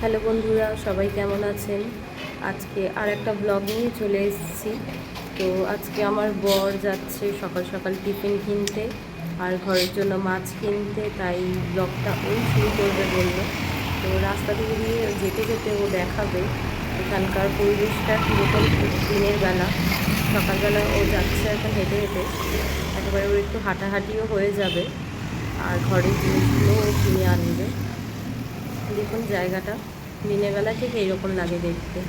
Hello বন্ধুরা, সবাই কেমন আছেন? আজকে আর একটা ব্লগ নিয়ে চলে এসেছি। তো আজকে আমার বর যাচ্ছে সকাল সকাল টিফিন কিনতে আর ঘরের জন্য মাছ কিনতে, তাই ব্লগটা ওই শুরু করবে বলল। তো রাস্তা দিয়ে দিয়ে যেতে যেতে ও দেখাবে এখানকার পরিবেশটা কীরকম দিনের বেলা। সকালবেলা ও যাচ্ছে এখন হেঁটে হেঁটে। একেবারে ওর একটু হাঁটাহাঁটিও হয়ে যাবে। আর ঘরের জিনিসগুলো ও কিনে আনবে। দেখুন জায়গাটা। দিনের বেলা থেকে এরকম লাগে দেখতে।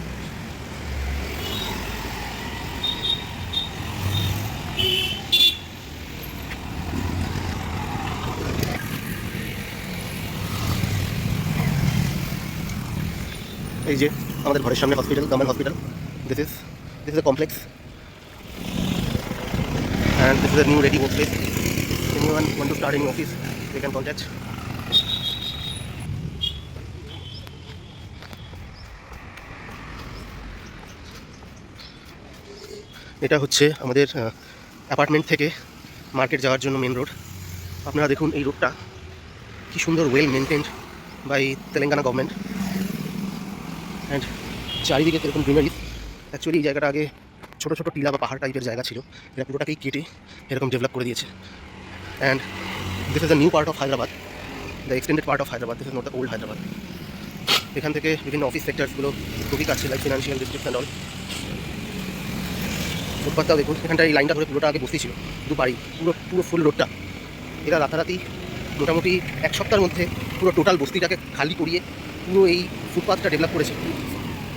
এই যে আমাদের ঘরের সামনে hospital government hospital this is this is a complex this is a new ready work place anyone want to start any office, they can contact. এটা হচ্ছে আমাদের অ্যাপার্টমেন্ট থেকে মার্কেট যাওয়ার জন্য মেন রোড আপনারা দেখুন এই রোডটা কি সুন্দর well maintained by Telangana government and চারিদিকে এরকম গ্রিনারি অ্যাকচুয়ালি এই জায়গাটা আগে ছোটো ছোটো টিলা বা পাহাড় টাইপের জায়গা ছিল। এটা পুরোটাকেই কেটে এরকম ডেভেলপ করে দিয়েছে। And this is the new part of Hyderabad the extended part of Hyderabad this is not the old Hyderabad এখান থেকে বিভিন্ন অফিস সেক্টরসগুলো খুবই কাছে like financial district and all ফুটপাথটাও দেখুন এখানটা এই লাইনটা ধরে পুরোটা আগে বসতি ছিল দু বাড়ি পুরো পুরো ফুল রোডটা এরা রাতারাতি মোটামুটি এক সপ্তাহের মধ্যে পুরো টোটাল বস্তিটাকে খালি করিয়ে পুরো এই ফুটপাথটা ডেভেলপ করেছে।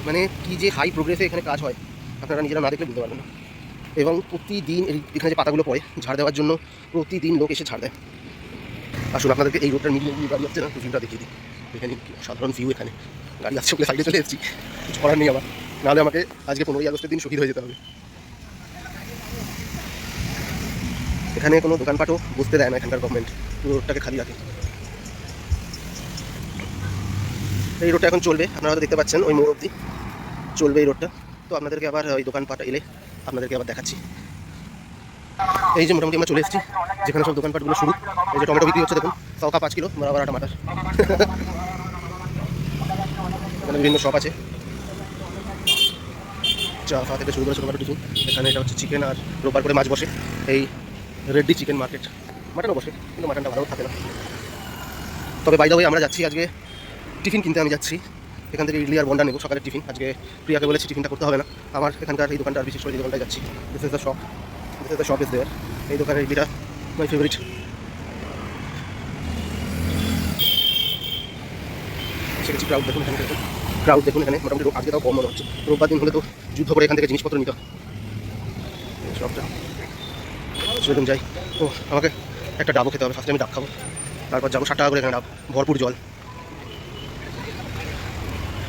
মানে কি যে হাই প্রোগ্রেসে এখানে কাজ হয়। আপনারা নিজেরা না দেখলে বুঝতে পারবেন না। এবং প্রতিদিন এই এখানে যে পাতাগুলো পড়ে, ঝাড় দেওয়ার জন্য প্রতিদিন লোক এসে ঝাড় দেয়। আসুন, আপনাদেরকে এই রোডটা মিলিয়ে মিলিয়ে গাড়ি আসছে না ভিউটা দেখিয়ে দিই। এখানে সাধারণ ভিউ এখানে। গাড়ি আসছে বলে সাইডে চলে এসেছি। কিছু করার নেই আমার নাহলে আমাকে আজকে পনেরোই আগস্টের দিন শহীদ হয়ে যেতে হবে। এখানে কোনো দোকানপাটও বসতে দেয় না এখানকার গভর্নমেন্ট পুরো রোডটাকে খালি রাখে। এই রোডটা এখন চলবে। আপনারা হয়তো দেখতে পাচ্ছেন, ওই মোড় অব্দি চলবে এই রোডটা তো আপনাদেরকে আবার ওই দোকানপাট এলে আপনাদেরকে আবার দেখাচ্ছি। এই যে মোটামুটি আমরা চলে এসেছি, যেখানে সব দোকানপাটগুলো শুরু। এই যে টমেটো বিক্রি হচ্ছে, দেখুন সৌকা পাঁচ কিলো বরাবর আটা, মাটার। এখানে বিভিন্ন শপ আছে। চা ফা থেকে শুরু করে ছোটোখাটো টিফিন এখানে এটা হচ্ছে চিকেন আর রোববার করে মাছ বসে। এই রেড্ডি চিকেন মার্কেট মাটনও বসে, কিন্তু মাটনটা ভালো থাকে না। তবে বাইদা হয়ে আমরা যাচ্ছি আজকে টিফিন কিনতে, আমি যাচ্ছি। এখান থেকে ইডলি আর বন্ডা নেব সকালের টিফিন। আজকে প্রিয়াকে বলেছি, টিফিনটা করতে হবে না। আমার এখানকার এই দোকানটা বিশেষ করে যাচ্ছি this is the shop this is the shop is there এই দোকানের ইডলিটা মাই ফেভারিট সেখানে ক্রাউড দেখুন এখানে ক্রাউড দেখুন এখানে। মোটামুটি আজকে তাও কম মনে হচ্ছে। রোববার দিন হলে তো যুদ্ধ করে এখান থেকে জিনিসপত্র নিতে শপটা সেরকম যাই। ও আমাকে একটা ডাবও খেতে হবে। ফার্স্টে আমি ডাব খাব। তারপর যাব ষাট টাকা করে এখানে ডাব। ভরপুর জল।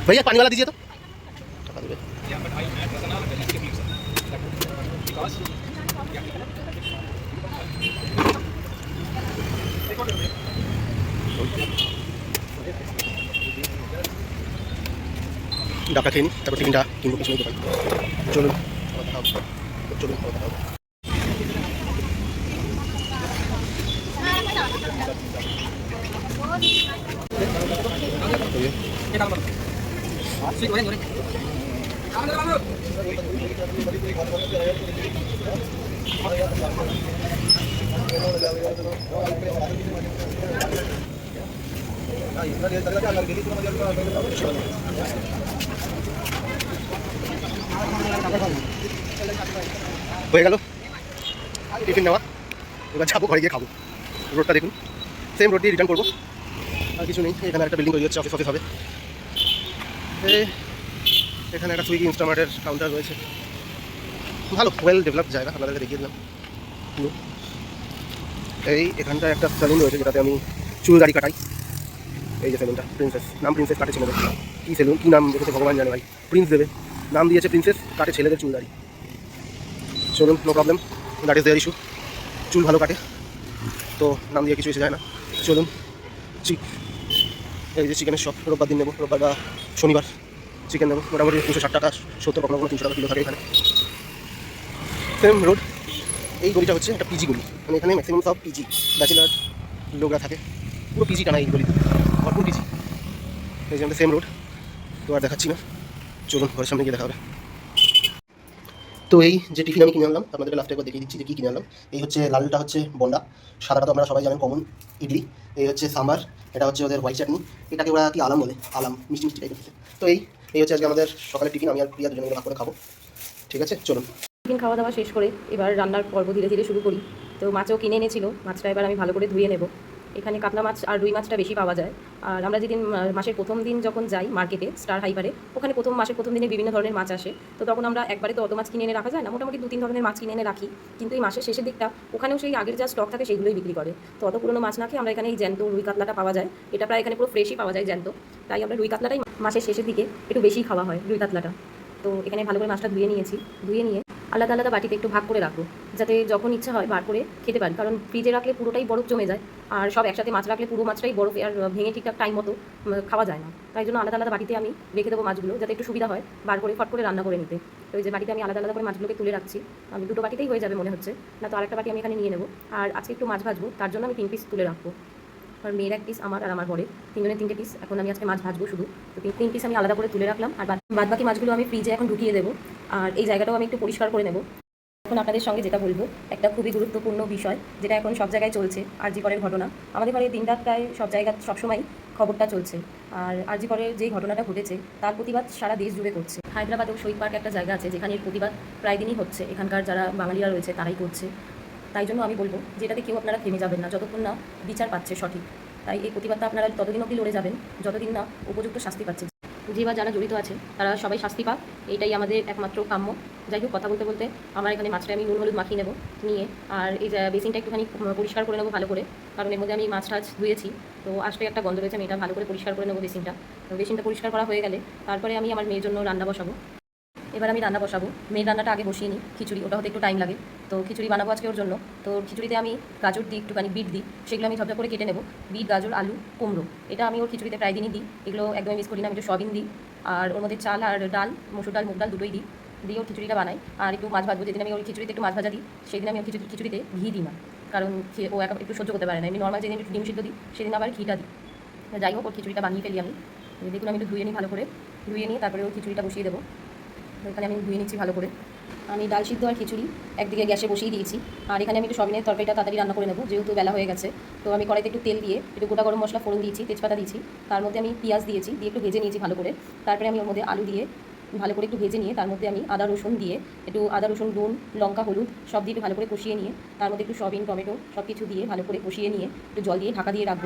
भैया पानी वाला दीजिए तो টাকা দেবে ডাবটা খেয়ে নিই তারপর টিফিনটা কিনবো কিছু দোকান চলুন আবার দেখা হবে। চলুন আবার দেখা হবে। হয়ে গেল। টিফিন নেওয়া। এবার যাব, ঘরে গিয়ে খাব। রোডটা দেখুন। সেম রোড দিয়ে রিটার্ন করব। আর কিছু নেই, এখানে একটা বিল্ডিং তৈরি হচ্ছে অফিস অফিস হবে। এ, এখানে একটা সুইগি ইনস্টামার্টের কাউন্টার রয়েছে। ভালো ওয়েল ডেভেলপ জায়গা আপনাদেরকে দেখিয়ে দিলাম। এই এখানটায় একটা সেলুন রয়েছে যেটাতে আমি চুল দাড়ি কাটাই। এই যে সেলুনটা প্রিন্সেস নাম প্রিন্সেস কাটে ছেলেদের। কী সেলুন কী নাম রেখেছে ভগবান জানে ভাই। প্রিন্স দেবে। নাম দিয়েছে প্রিন্সেস কাটে ছেলেদের চুল দাড়ি। চলুন no problem that is there issue চুল ভালো কাটে তো নাম দিয়ে কিছু এসে যায় না। চলুন চিক এই যে চিকেনের শপ রোববার দিন নেব রোববার বা শনিবার চিকেন দেবো। মোটামুটি তিনশো ষাট টাকা, সত্তর কখনো কখনো তিনশো টাকা কিলো থাকে এখানে। সেম রোড এই গলিটা হচ্ছে একটা পিজি গলি। মানে এখানে ম্যাক্সিমাম সব পিজি ব্যাচেলার লোকরা থাকে। পুরো পিজি টানা এই গলিতে, ভরপুর পিজি এই যে আমাদের সেম রোড তো আর দেখাচ্ছি না। চলুন, ঘরের সামনে গিয়ে দেখা হবে। তো এই যে টিফিন আমি কিনে আনলাম আপনাদের লাস্টে একবার দেখিয়ে দিচ্ছি যে কী কিনে আনলাম। এই হচ্ছে লালটা হচ্ছে বন্ডা, সাদাটা তো আপনারা সবাই জানেন কমন ইডলি। এই হচ্ছে সাম্বার, এটা হচ্ছে ওদের হোয়াইট চাটনি এটাকে ওরা কি আলাম বলে? আলাম, মিষ্টি মিষ্টি টাইপের তো এই এই হচ্ছে আজকে আমাদের সকালের টিফিন, আমি আর প্রিয়া দুজনে মিলে ভাগ করে খাব। ঠিক আছে? চলুন। টিফিন খাওয়া দাওয়া শেষ করে এবার রান্নার পর্ব ধীরে ধীরে শুরু করি। তো মাছও কিনে এনেছিল, মাছটা এবার আমি ভালো করে ধুয়ে নেব। এখানে কাতলা মাছ আর রুই মাছটা বেশি পাওয়া যায়। আর আমরা যেদিন মাসের প্রথম দিন যখন যাই মার্কেটে স্টার হাইপারে ওখানে প্রথম, মাসের প্রথম দিনে বিভিন্ন ধরনের মাছ আসে। তো তখন আমরা একবারে তো অত মাছ কিনে এনে রাখা যায় না, মোটামুটি দু তিন ধরনের মাছ কিনে এনে রাখি। কিন্তু এই মাসের শেষের দিকটা, ওখানেও সেই আগের যা স্টক থাকে সেইগুলোই বিক্রি করে। তো অত পুরনো মাছ না খেয়ে আমরা এখানে এই জ্যান্ত রুই কাতলাটা পাওয়া যায়। এটা প্রায় এখানে পুরো ফ্রেশই পাওয়া যায় জ্যান্ত। তাই আমরা রুই কাতলাটাই মাসের শেষের দিকে একটু বেশি খাওয়া হয়, রুই কাতলাটা। তো এখানে ভালো করে মাছটা ধুয়ে নিয়েছি। ধুয়ে নিয়ে আলাদা আলাদা বাটিতে একটু ভাগ করে রাখব। যাতে যখন ইচ্ছা হয় বার করে খেতে পারি কারণ ফ্রিজে রাখলে পুরোটাই বরফ জমে যায় আর সব একসাথে মাছ রাখলে পুরো মাছটাই বরফ আর ভেঙে ঠিকঠাক টাইম মতো খাওয়া যায় না। তাই জন্য আলাদা আলাদা বাটিতে আমি রেখে দেবো মাছগুলো যাতে একটু সুবিধা হয় বার করে, ফট করে রান্না করে নিতে। তো এই যে বাটিতে আমি আলাদা আলাদা করে মাছগুলোকে তুলে রাখছি। আমি দুটো বাটিতেই হয়ে যাবে মনে হচ্ছে। না তো আরেকটা বাটি আমি এখানে নিয়ে নেব। আর আজকে একটু মাছ ভাজবো, তার জন্য আমি তিন পিস তুলে রাখব। আর মেয়ের এক পিস আমার আর আমার বরের। তিনজনের তিনটে পিস এখন আমি আজকে মাছ ভাজবো শুধু। তো তিন পিস আমি আলাদা করে তুলে রাখলাম। আর বাদ বাকি মাছগুলো আমি ফ্রিজে এখন ঢুকিয়ে দেবো। আর এই জায়গাটাও আমি একটু পরিষ্কার করে নেব। এখন আপনাদের সঙ্গে যেটা বলব, একটা খুবই গুরুত্বপূর্ণ বিষয় যেটা এখন সব জায়গায় চলছে, আরজি করের ঘটনা। আমাদের ঘরে দিন রাত প্রায় সব জায়গা সবসময় খবরটা চলছে। আর আরজি করের যে ঘটনাটা ঘটেছে, তার প্রতিবাদ সারা দেশ জুড়ে করছে। হায়দ্রাবাদেও শহীদ পার্ক একটা জায়গা আছে, যেখানে প্রতিবাদ প্রায় দিনই হচ্ছে। এখানকার যারা বাঙালিরা রয়েছে, তারাই করছে। তাই জন্য আমি বলব, যেটাতে কেউ আপনারা থেমে যাবেন না, যতক্ষণ না বিচার পাচ্ছে সঠিক। তাই এই প্রতিবাদটা আপনারা ততদিন অবধি লড়ে যাবেন, যতদিন না উপযুক্ত শাস্তি পাচ্ছে। যে বা যারা জড়িত আছে, তারা সবাই শাস্তি পাক। এইটাই আমাদের একমাত্র কাম্য। যাই হোক, কথা বলতে বলতে আমার এখানে মাছটা আমি নুন, হলুদ মাখিয়ে নেব নিয়ে। আর এই বেসিনটা একটুখানি পরিষ্কার করে নেব ভালো করে, কারণ এর মধ্যে আমি মাছ টাছ ধুয়েছি। তো আসলে একটা গন্ধ রয়েছে, আমি এটা ভালো করে পরিষ্কার করে নেব বেসিনটা। তো বেসিনটা পরিষ্কার করা হয়ে গেলে তারপরে আমি আমার মেয়ের জন্য রান্না বসাবো। এবার আমি রান্না বসাবো। মেয়ের রান্নাটা আগে বসিয়ে নিই, খিচুড়ি, ওটা হতে একটু টাইম লাগে। তো খিচুড়ি বানাবো আজকে ওর জন্য। তো খিচুড়িতে আমি গাজর দিই, একটুখানি বিট দিই, সেগুলো আমি ঝপঝপ করে কেটে নেব। বিট, গাজর, আলু, কুমড়ো, এটা আমি ওর খিচুড়িতে প্রায় দিনই দিই। এগুলো একদমই মিস করি না, আমি একটু সয়াবিন দিই। আর ওর মধ্যে চাল আর ডাল, মসুর ডাল, মুগ ডাল দুটোই দিই। দিয়ে ওর খিচুড়িটা বানাই। আর একটু মাছ ভাজবো, যেদিন আমি ওর খিচুড়িতে একটু মাছ ভাজা দিই, সেদিন আমি ওর খিচুড়ি খিচুড়িতে ঘি দিই না। কারণ ও একা একটু সহ্য করতে পারে না। আমি নর্মাল যেদিন একটু ডিম সিদ্ধ দিই, সেদিন আবার ঘিটা দিই। যাই হোক, ওর খিচুড়িটা বানিয়ে ফেলি আমি। দেখুন, আমি একটু ধুয়ে নিই ভালো করে। ধুয়ে নিয়ে তারপরে ওর খিচুড়িটা বসিয়ে দেবো। এখানে আমি ধুয়ে নিচ্ছি ভালো করে। আমি ডাল সিদ্ধ আর খিচুড়ি একদিকে গ্যাসে বসিয়ে দিয়েছি। আর এখানে আমি একটু সবিনের তরকারিটা তাড়াতাড়ি রান্না করে নেব, যেহেতু বেলা হয়ে গেছে। তো আমি কড়াইতে একটু তেল দিয়ে একটু গোটা গরম মশলা ফোড়ন দিয়েছি, তেজপাতা দিয়েছি। তার মধ্যে আমি পেঁয়াজ দিয়েছি, দিয়ে একটু ভেজে নিয়েছি ভালো করে। তারপরে আমি ওর মধ্যে আলু দিয়ে ভালো করে একটু ভেজে নিয়ে, তার মধ্যে আমি আদা রসুন দিয়ে একটু আদা রসুন, নুন, লঙ্কা, হলুদ সব দিয়ে একটু ভালো করে কষিয়ে নিয়ে, তার মধ্যে একটু সবিন টমেটো সব কিছু দিয়ে ভালো করে কষিয়ে নিয়ে একটু জল দিয়ে ঢাকা দিয়ে রাখব।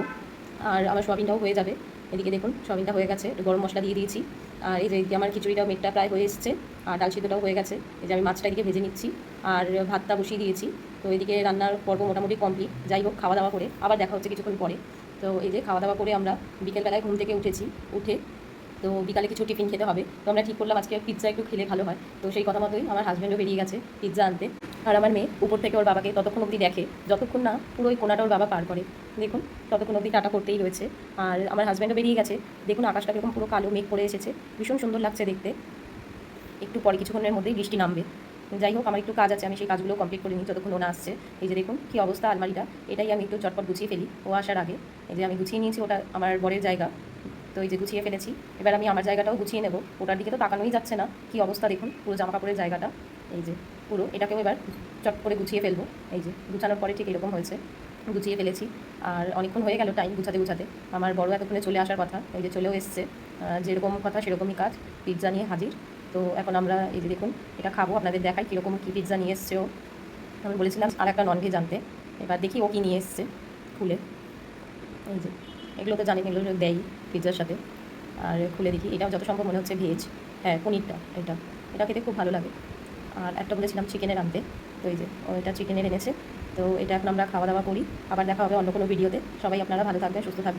আর আমার সয়াবিনটাও হয়ে যাবে। এদিকে দেখুন, সয়াবিনটা হয়ে গেছে। একটু গরম মশলা দিয়ে দিয়েছি। আর এই যে আমার খিচুড়িটা মেটটা প্রায় হয়ে এসেছে। আর ডাল সিদ্ধটাও হয়ে গেছে। এই যে আমি মাছটা এদিকে ভেজে নিচ্ছি। আর ভাতটা বসিয়ে দিয়েছি। তো এদিকে রান্নার পর্ব মোটামুটি কমপ্লিট। যাই হোক, খাওয়া দাওয়া করে আবার দেখা হচ্ছে কিছুক্ষণ পরে। তো এই যে খাওয়া দাওয়া করে আমরা বিকেলবেলায় ঘুম থেকে উঠেছি। উঠে তো বিকালে কিছু টিফিন খেতে হবে। তো আমরা ঠিক করলাম, আজকে পিৎজা একটু খেলে ভালো হয়। তো সেই কথা মতোই আমার হাজব্যান্ডও বেরিয়ে গেছে পিৎজা আনতে। আর আমার মেয়ে উপর থেকে ওর বাবাকে ততক্ষণ অবধি দেখে, যতক্ষণ না পুরো ওই কোনাটা ওর বাবা পার করে। দেখুন, ততক্ষণ অবধি টাটা করতেই রয়েছে। আর আমার হাজব্যান্ডও বেরিয়ে গেছে। দেখুন, আকাশটা কীরকম পুরো কালো, মেঘ পড়ে এসেছে। ভীষণ সুন্দর লাগছে দেখতে। একটু পরে, কিছুক্ষণের মধ্যেই বৃষ্টি নামবে। যাই হোক, আমার একটু কাজ আছে, আমি সেই কাজগুলো কমপ্লিট করে নিই যতক্ষণ ওনা আসছে। এই যে দেখুন, কী অবস্থা আলমারিটা। এটাই আমি একটু চটপট গুছিয়ে ফেলি। ও আসার আগে। এই যে আমি গুছিয়ে নিয়েছি, ওটা আমার বরের জায়গা। তো এই যে গুছিয়ে ফেলেছি, এবার আমি আমার জায়গাটাও গুছিয়ে নেব। ওটার দিকে তো তাকানোই যাচ্ছে না। কী অবস্থা দেখুন, পুরো জামা কাপড়ের জায়গাটা। এই যে পুরো, এটাকেও এবার চট করে গুছিয়ে ফেলব। এই যে গুছানোর পরে ঠিক এরকম হয়েছে। গুছিয়ে ফেলেছি। আর অনেকক্ষণ হয়ে গেল টাইম গুছাতে গুছাতে। আমার বড় এতক্ষণে চলে আসার কথা, এই যে চলেও এসছে। যেরকম কথা সেরকমই কাজ পিৎজা নিয়ে হাজির। তো এখন আমরা এই যে দেখুন, এটা খাব, আপনাদের দেখাই কীরকম কী পিৎজা নিয়ে এসছে ও। আমি বলেছিলাম আর একটা ননভেজ আনতে। এবার দেখি ও কী নিয়ে এসছে খুলে। এই যে এগুলো তো জানি এগুলো দেয় পিৎজার সাথে। আর খুলে দেখি এটা যত সম্ভব মনে হচ্ছে ভেজ। হ্যাঁ পনিরটা, এটা। এটা খেতে খুব ভালো লাগে। আর একটা বলেছিলাম চিকেনের আনতে, তো এই যে এটা চিকেনের এনেছে। তো এটা এখন আমরা খাওয়া দাওয়া করি। আবার দেখা হবে অন্য কোনো ভিডিওতে। সবাই আপনারা ভালো থাকবেন, সুস্থ থাকবেন।